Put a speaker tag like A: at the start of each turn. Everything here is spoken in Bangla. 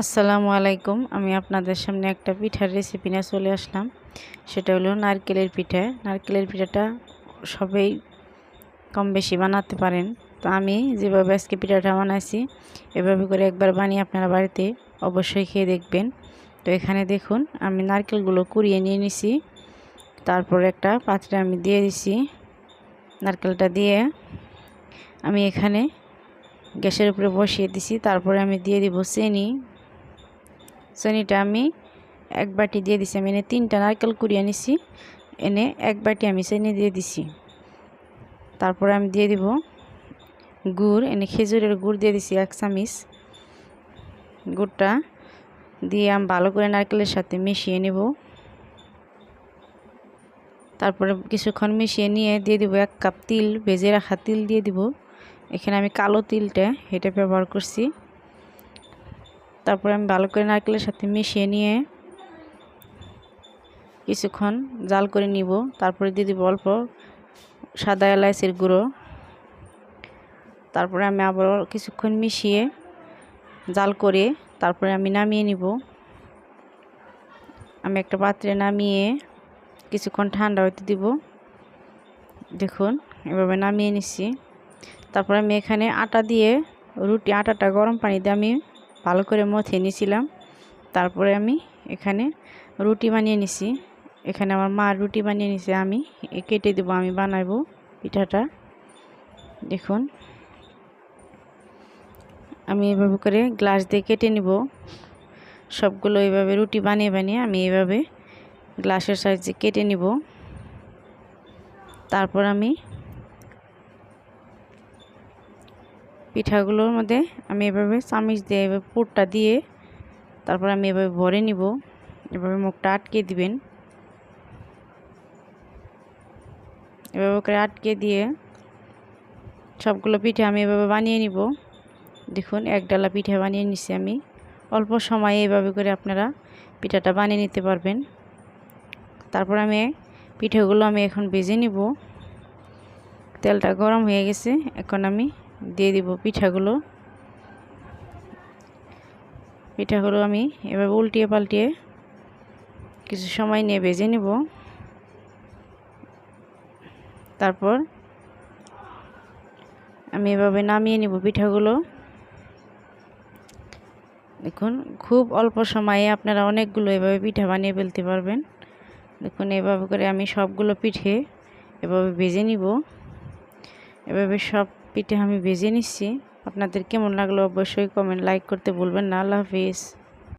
A: আসসালামু আলাইকুম। আমি আপনাদের সামনে একটা পিঠার রেসিপি নিয়ে চলে আসলাম। সেটা হলো নারকেলের পিঠা। নারকেলের পিঠাটা সবাই কম বেশি বানাতে পারেন। তো আমি যেভাবে আজকে পিঠাটা বানাইছি, এভাবে করে একবার বানিয়ে আপনারা বাড়িতে অবশ্যই খেয়ে দেখবেন। তো এখানে দেখুন, আমি নারকেলগুলো কুড়িয়ে নিয়ে নিছি। তারপর একটা পাত্রে আমি দিয়ে দিছি নারকেলটা দিয়ে। আমি এখানে গ্যাসের উপরে বসিয়ে দিছি। তারপরে আমি দিয়ে দিব চিনি। চিনিটা আমি এক বাটি দিয়ে দিছি। আমি এনে তিনটা নারকেল কুড়িয়ে নিছি। এনে এক বাটি আমি চিনি দিয়ে দিছি। তারপরে আমি দিয়ে দিব গুড়। এনে খেজুরের গুড় দিয়ে দিছি এক চামিচ। গুড়টা দিয়ে আমি ভালো করে নারকেলের সাথে মিশিয়ে নেব। তারপরে কিছুক্ষণ মিশিয়ে নিয়ে দিয়ে দিব এক কাপ তিল। ভেজে রাখা তিল দিয়ে দিব। এখানে আমি কালো তিলটা এটা ব্যবহার করছি। তারপরে আমি ভালো করে নারকেলের সাথে মিশিয়ে নিয়ে কিছুক্ষণ জাল করে নিব। তারপরে দিয়ে দিব অল্প সাদা এলাইচের গুঁড়ো। তারপরে আমি আবার কিছুক্ষণ মিশিয়ে জাল করে তারপরে আমি নামিয়ে নিব। আমি একটা পাত্রে নামিয়ে কিছুক্ষণ ঠান্ডা হইতে দিব। দেখুন, এভাবে নামিয়ে নিচ্ছি তারপরে আমি এখানে আটা দিয়ে রুটি, আটাটা গরম পানি দিয়ে আমি ভালো করে মথে নিয়েছিলাম। তারপরে আমি এখানে রুটি বানিয়ে নিছি। এখানে আমার মা রুটি বানিয়ে নিছে, আমি কেটে দেবো, আমি বানাবো পিঠাটা। দেখুন। আমি এভাবে করে গ্লাস দিয়ে কেটে নিব। সবগুলো এইভাবে রুটি বানিয়ে বানিয়ে আমি এইভাবে গ্লাসের সাইজে কেটে নিব। তারপর আমি পিঠাগুলোর মধ্যে আমি এভাবে চামিচ দিয়ে, এভাবে পুরটা দিয়ে তারপর আমি এভাবে ভরে নিব। এভাবে মুখটা আটকে দিবেন। এভাবে করে আটকে দিয়ে সবগুলো পিঠে আমি এভাবে বানিয়ে নিব। দেখুন, এক ডালা পিঠা বানিয়ে নিছি আমি। অল্প সময়ে এভাবে করে আপনারা পিঠাটা বানিয়ে নিতে পারবেন। তারপর আমি পিঠেগুলো আমি এখন ভেজে নিব। তেলটা গরম হয়ে গেছে, এখন আমি দিয়ে দিব পিঠাগুলো। পিঠাগুলো আমি এভাবে উল্টিয়ে পাল্টিয়ে কিছু সময় নিয়ে ভেজে নিব। তারপর আমি এভাবে নামিয়ে নিব পিঠাগুলো। দেখুন, খুব অল্প সময়ে আপনারা অনেকগুলো এভাবে পিঠা বানিয়ে ফেলতে পারবেন। দেখুন, এভাবে করে আমি সবগুলো পিঠে এভাবে ভেজে নিব। এভাবে সব পিঠে আমি ভেজে নিচ্ছি। আপনাদের কেমন লাগল অবশ্যই কমেন্ট লাইক করতে ভুলবেন না। আল্লাহ হাফিজ।